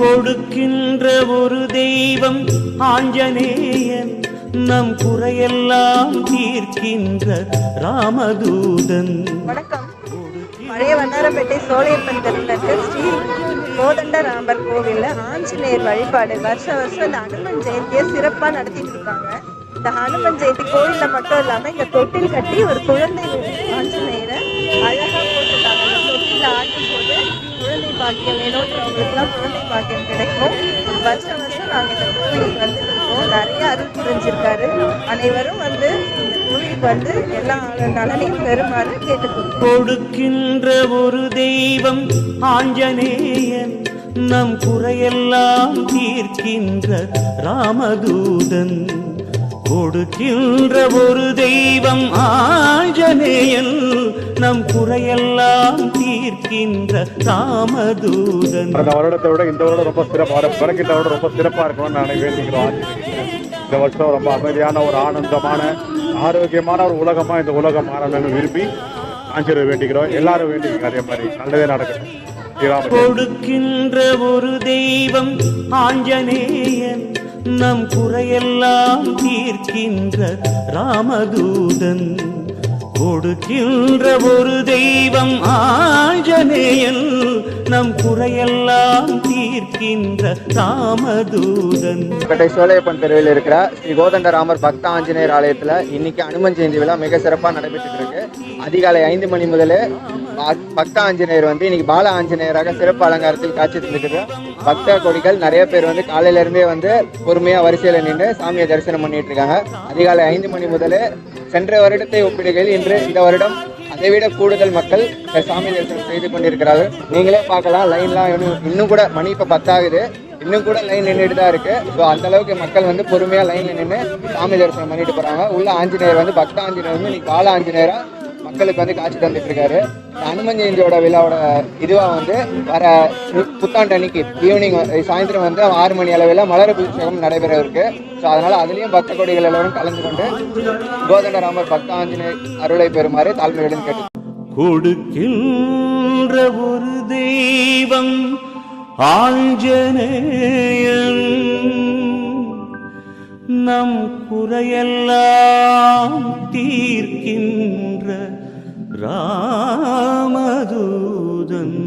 கொடுக்கின்ற ஒரு தெய்வம் ஆஞ்சநேயன். நம் குறையெல்லாம் தீர்க்கின்ற ராமதூதன். வணக்கம். பழைய வண்ணாரப்பேட்டை சோழியப்பன் தெருவில் ஸ்ரீ கோதண்டராமர் கோவிலில் ஆஞ்சநேயர் வழிபாடு வருஷம் வருஷம் இந்த ஹனுமன் ஜெயந்தியை சிறப்பாக நடத்திட்டு இருக்காங்க. இந்த ஹனுமன் ஜெயந்தி கோவிலில் மட்டும் இல்லாமல் இங்கே தொட்டில் கட்டி ஒரு குழந்தை பாக்கியம் வேணுன்றவங்களுக்குலாம் குழந்தை பாக்கியம் கிடைக்கும். வருஷம் வருஷம் நாங்கள் இந்த கோவிலுக்கு வந்துட்டு இருக்கோம். நிறைய அருள் புரிஞ்சிருக்காரு. அனைவரும் வந்து இந்த கோவிலுக்கு வந்து எல்லா நலனையும் பெறுமாறு கேட்டுக்கொள்கிறோம். கொடுக்கின்ற ஒரு தெய்வம் ஆஞ்சநேயன். நம் குறையெல்லாம் தீர்க்கின்ற ராமதூதன். கொடுக்கின்ற ஒரு தெய்வம் ஆஞ்சநேயன். நம் குறையெல்லாம் தீர்க்கின்ற ராமதூதன் கடந்த வருடத்தை விட இந்த வருடம் ரொம்ப சிறப்பாக பிறக்கின்ற வருடம் ரொம்ப சிறப்பாக இருக்கணும்னு நான் வேண்டிக்கிறோம். இந்த வருஷம் ரொம்ப அமைதியான ஒரு ஆனந்தமான ஆரோக்கியமான ஒரு உலகமா இந்த உலகம் மாறணும்னு விரும்பி ஆஞ்சநேயர் வேண்டிக்கிறோம். எல்லாரும் வேண்டிக்கிறோம். அதே மாதிரி நல்லதே ஸ்ரீராம கொடுக்கின்ற ஒரு தெய்வம் ஆஞ்சநேயன். நம் குறையெல்லாம் தீர்க்கின்ற ராமதூதன். கொடுக்கின்ற ஒரு தெய்வம் ஆஞ்சநேயன் நம் குறையெல்லாம் தீர்க்கின்ற ராமதூதன். பேட்டை தெருவில் இருக்கிற ஸ்ரீ கோதண்டராமர் பக்த ஆஞ்சநேயர் ஆலயத்தில் இன்னைக்கு அனுமன் ஜெயந்தி விழா மிக சிறப்பாக நடைபெற்று இருக்கு. அதிகாலை ஐந்து மணி முதலே பக்த ஆஞ்சநேயர் வந்து இன்னைக்கு பால ஆஞ்சநேயராக சிறப்பு அலங்காரத்தில் காட்சி தந்துட்டு பக்த கொடிகள் நிறைய பேர் வந்து காலையில இருந்தே வந்து பொறுமையா வரிசையில நின்று சாமியை தரிசனம் பண்ணிட்டு இருக்காங்க. அதிகாலை ஐந்து மணி முதலே சென்ற வருடத்தை ஒப்பிடுகையில் இன்று இந்த வருடம் அதை விட கூடுதல் மக்கள் சாமி தரிசனம் செய்து கொண்டிருக்கிறார்கள். நீங்களே பார்க்கலாம் லைன்லாம் இன்னும் இன்னும் கூட மணி இப்போ பத்தாகுது. இன்னும் கூட லைன் நின்றுட்டு தான் இருக்கு. ஸோ அந்த அளவுக்கு மக்கள் வந்து பொறுமையாக லைனில் நின்று சாமி தரிசனம் பண்ணிட்டு போகிறாங்க உள்ள ஆஞ்சநேயர் வந்து பக்த ஆஞ்சநேயர் வந்து இன்னைக்கு கால ஆஞ்சநேயரா மக்களுக்கு வந்து காட்சி தந்துட்டு இருக்காரு இந்த அனுமன் ஜெயந்தியோட விழாவோட இதுவா வந்து வர புத்தாண்டு அன்னைக்கு ஈவினிங் சாயந்தரம் வந்து ஆறு மணி அளவில் மலர் அபிஷேகம் நடைபெற இருக்கு. ஸோ அதனால அதுலயும் பக்த கொடிகள் எல்லாரும் கலந்து கொண்டு கோதண்டராமர் பக்த ஆஞ்சநேயர் அருளை பெறுமாறு தாழ்மையுடன் கேட்டு கொடுக்கின்ற ஒரு தெய்வம் ஆஞ்சநேயன். நம் குறையெல்லாம் தீர்க்கின்ற ராமதூதன்